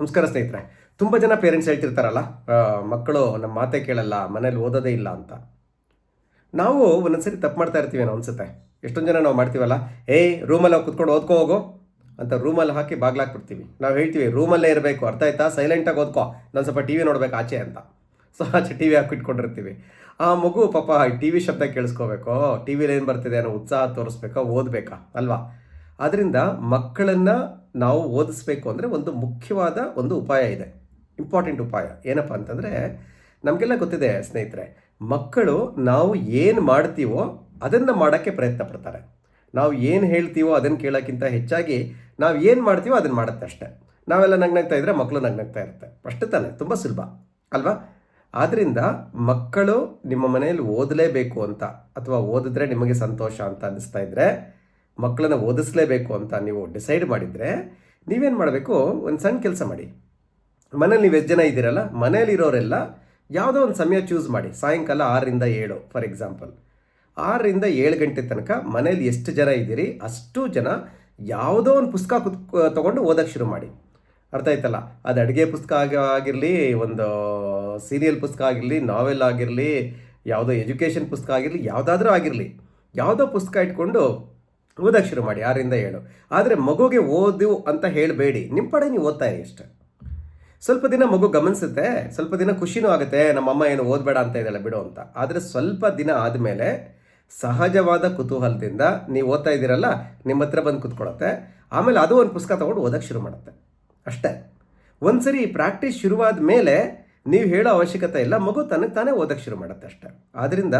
ನಮಸ್ಕಾರ ಸ್ನೇಹಿತರೆ. ತುಂಬ ಜನ ಪೇರೆಂಟ್ಸ್ ಹೇಳ್ತಿರ್ತಾರಲ್ಲ ಮಕ್ಕಳು ನಮ್ಮ ಮಾತೆ ಕೇಳಲ್ಲ ಮನೇಲಿ ಓದೋದೇ ಇಲ್ಲ ಅಂತ. ನಾವು ಒಂದೊಂದ್ಸರಿ ತಪ್ಪು ಮಾಡ್ತಾ ಇರ್ತೀವಿ ಏನೋ ಅನ್ಸುತ್ತೆ. ಎಷ್ಟೊಂದು ಜನ ನಾವು ಮಾಡ್ತೀವಲ್ಲ ಏಯ್ ರೂಮಲ್ಲಿ ಹೋಗಿ ಕುತ್ಕೊಂಡು ಓದ್ಕೋ ಹೋಗು ಅಂತ ರೂಮಲ್ಲಿ ಹಾಕಿ ಬಾಗ್ಲಾಕ್ಬಿಡ್ತೀವಿ. ನಾವು ಹೇಳ್ತೀವಿ ರೂಮಲ್ಲೇ ಇರಬೇಕು, ಅರ್ಥ ಆಯ್ತಾ? ಸೈಲೆಂಟಾಗಿ ಓದ್ಕೋ. ನಾನು ಸ್ವಲ್ಪ ಟಿ ವಿ ನೋಡ್ಬೇಕು ಆಚೆ ಅಂತ. ಸೊ ಆಚೆ ಟಿ ವಿ ಹಾಕಿಟ್ಕೊಂಡಿರ್ತೀವಿ ಆ ಮಗು ಪಾಪ ಟಿ ವಿ ಶಬ್ದ ಕೇಳಿಸ್ಕೋಬೇಕು ಟಿ ವಿಲಿ ಏನು ಬರ್ತಿದೆ? ಅನ್ನೋ ಉತ್ಸಾಹ ತೋರಿಸ್ಬೇಕಾ, ಓದಬೇಕಾ? ಅಲ್ವಾ? ಆದ್ದರಿಂದ ಮಕ್ಕಳನ್ನು ನಾವು ಓದಿಸ್ಬೇಕು ಅಂದರೆ ಒಂದು ಮುಖ್ಯವಾದ ಒಂದು ಉಪಾಯ ಇದೆ. ಇಂಪಾರ್ಟೆಂಟ್ ಉಪಾಯ. ಏನಪ್ಪ ಅಂತಂದರೆ, ನಮಗೆಲ್ಲ ಗೊತ್ತಿದೆ ಸ್ನೇಹಿತರೆ, ಮಕ್ಕಳು ನಾವು ಏನು ಮಾಡ್ತೀವೋ ಅದನ್ನು ಮಾಡೋಕ್ಕೆ ಪ್ರಯತ್ನ ಪಡ್ತಾರೆ. ನಾವು ಏನು ಹೇಳ್ತೀವೋ ಅದನ್ನು ಕೇಳೋಕ್ಕಿಂತ ಹೆಚ್ಚಾಗಿ ನಾವು ಏನು ಮಾಡ್ತೀವೋ ಅದನ್ನು ಮಾಡುತ್ತೆ ಅಷ್ಟೇ. ನಾವೆಲ್ಲ ನಗ್ನಗ್ತಾ ಇದ್ದರೆ ಮಕ್ಕಳು ನಗ್ನಗ್ತಾ ಇರುತ್ತೆ. ಅಷ್ಟೇ ತಾನೆ, ತುಂಬ ಸುಲಭ. ಅಲ್ವಾ? ಆದ್ದರಿಂದ ಮಕ್ಕಳು ನಿಮ್ಮ ಮನೆಯಲ್ಲಿ ಓದಲೇಬೇಕು ಅಂತ, ಅಥವಾ ಓದಿದ್ರೆ ನಿಮಗೆ ಸಂತೋಷ ಅಂತ ಅನ್ನಿಸ್ತಾ ಇದ್ದರೆ ಮಕ್ಕಳನ್ನ ಓದಿಸ್ಲೇಬೇಕು ಅಂತ ನೀವು ಡಿಸೈಡ್ ಮಾಡಿದರೆ ನೀವೇನು ಮಾಡಬೇಕು? ಒಂದು ಸಣ್ಣ ಕೆಲಸ ಮಾಡಿ. ಮನೇಲಿ ನೀವು ಎಷ್ಟು ಜನ ಇದ್ದೀರಲ್ಲ, ಮನೇಲಿರೋರೆಲ್ಲ ಯಾವುದೋ ಒಂದು ಸಮಯ ಚೂಸ್ ಮಾಡಿ. ಸಾಯಂಕಾಲ ಆರರಿಂದ ಏಳು ಫಾರ್ ಎಕ್ಸಾಂಪಲ್ ಆರರಿಂದ ಏಳು ಗಂಟೆ ತನಕ ಮನೇಲಿ ಎಷ್ಟು ಜನ ಇದ್ದೀರಿ, ಅಷ್ಟು ಜನ ಯಾವುದೋ ಒಂದು ಪುಸ್ತಕ ಕುತ್, ತೊಗೊಂಡು ಓದೋಕ್ಕೆ ಶುರು ಮಾಡಿ. ಅರ್ಥ ಆಯ್ತಲ್ಲ? ಅದು ಅಡುಗೆ ಪುಸ್ತಕ ಆಗಿ, ಆಗಿರಲಿ, ಒಂದು ಸೀರಿಯಲ್ ಪುಸ್ತಕ ಆಗಿರಲಿ ನಾವೆಲ್ ಆಗಿರಲಿ, ಯಾವುದೋ ಎಜುಕೇಷನ್ ಪುಸ್ತಕ ಆಗಿರಲಿ, ಯಾವುದಾದ್ರೂ ಆಗಿರಲಿ. ಯಾವುದೋ ಪುಸ್ತಕ ಇಟ್ಕೊಂಡು ಓದೋಕ್ಕೆ ಶುರು ಮಾಡಿ ಆರರಿಂದ ಏಳು ಆದರೆ ಮಗುಗೆ ಓದು ಅಂತ ಹೇಳಬೇಡಿ. ನಿಮ್ಮ ಪಡೆ ನೀವು ಓದ್ತಾ ಇರಿ ಇಷ್ಟ ಸ್ವಲ್ಪ ದಿನ ಮಗು ಗಮನಿಸುತ್ತೆ, ಸ್ವಲ್ಪ ದಿನ ಖುಷಿನೂ ಆಗುತ್ತೆ, ನಮ್ಮಮ್ಮ ಏನು ಓದಬೇಡ ಅಂತ ಇದೆಯಲ್ಲ ಬಿಡು ಅಂತ. ಆದರೆ ಸ್ವಲ್ಪ ದಿನ ಆದಮೇಲೆ ಸಹಜವಾದ ಕುತೂಹಲದಿಂದ ನೀವು ಓದ್ತಾ ಇದ್ದೀರಲ್ಲ ನಿಮ್ಮ ಹತ್ರ ಬಂದು ಕುತ್ಕೊಳತ್ತೆ. ಆಮೇಲೆ ಅದು ಒಂದು ಪುಸ್ತಕ ತೊಗೊಂಡು ಓದಕ್ಕೆ ಶುರು ಮಾಡುತ್ತೆ. ಅಷ್ಟೇ. ಒಂದ್ಸರಿ ಪ್ರಾಕ್ಟೀಸ್ ಶುರುವಾದ ಮೇಲೆ ನೀವು ಹೇಳೋ ಅವಶ್ಯಕತೆ ಇಲ್ಲ, ಮಗು ತನಗೆ ತಾನೇ ಓದಕ್ಕೆ ಶುರು ಮಾಡುತ್ತೆ ಅಷ್ಟೇ. ಆದ್ದರಿಂದ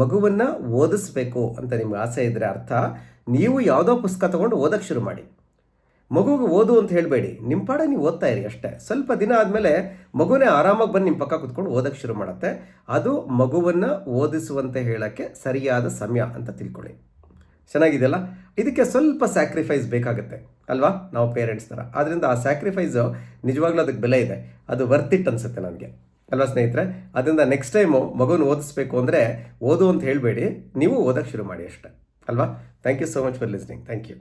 ಮಗುವನ್ನು ಓದಿಸ್ಬೇಕು ಅಂತ ನಿಮ್ಗೆ ಆಸೆ ಇದ್ದರೆ ಅರ್ಥ. ನೀವು ಯಾವುದೋ ಪುಸ್ತಕ ತೊಗೊಂಡು ಓದೋಕ್ಕೆ ಶುರು ಮಾಡಿ. ಮಗುಗೆ ಓದು ಅಂತ ಹೇಳಬೇಡಿ. ನಿಮ್ಮ ಪಾಡ ನೀವು ಓದ್ತಾ ಇರಿ ಅಷ್ಟೇ. ಸ್ವಲ್ಪ ದಿನ ಆದಮೇಲೆ ಮಗುನೇ ಆರಾಮಾಗಿ ಬಂದು ನಿಮ್ಮ ಪಕ್ಕ ಕುತ್ಕೊಂಡು ಓದೋಕ್ಕೆ ಶುರು ಮಾಡುತ್ತೆ. ಅದು ಮಗುವನ್ನು ಓದಿಸುವಂತೆ ಹೇಳೋಕ್ಕೆ ಸರಿಯಾದ ಸಮಯ ಅಂತ ತಿಳ್ಕೊಳ್ಳಿ. ಚೆನ್ನಾಗಿದೆಯಲ್ಲ? ಇದಕ್ಕೆ ಸ್ವಲ್ಪ ಸ್ಯಾಕ್ರಿಫೈಸ್ ಬೇಕಾಗುತ್ತೆ. ಅಲ್ವಾ? ನಾವು ಪೇರೆಂಟ್ಸ್ ಥರ ಆದ್ದರಿಂದ ಆ ಸ್ಯಾಕ್ರಿಫೈಸು ನಿಜವಾಗ್ಲೂ ಅದಕ್ಕೆ ಬೆಲೆ ಇದೆ. ಅದು ವರ್ತಿಟ್ ಅನಿಸುತ್ತೆ ನನಗೆ. ಅಲ್ವಾ ಸ್ನೇಹಿತರೆ? ಅದರಿಂದ ನೆಕ್ಸ್ಟ್ ಟೈಮು ಮಗುನ ಓದಿಸ್ಬೇಕು ಅಂದರೆ ಓದು ಅಂತ ಹೇಳಬೇಡಿ. ನೀವು ಓದೋಕ್ಕೆ ಶುರು ಮಾಡಿ ಅಷ್ಟೇ. ಅಲ್ವಾ thank you so much for listening thank you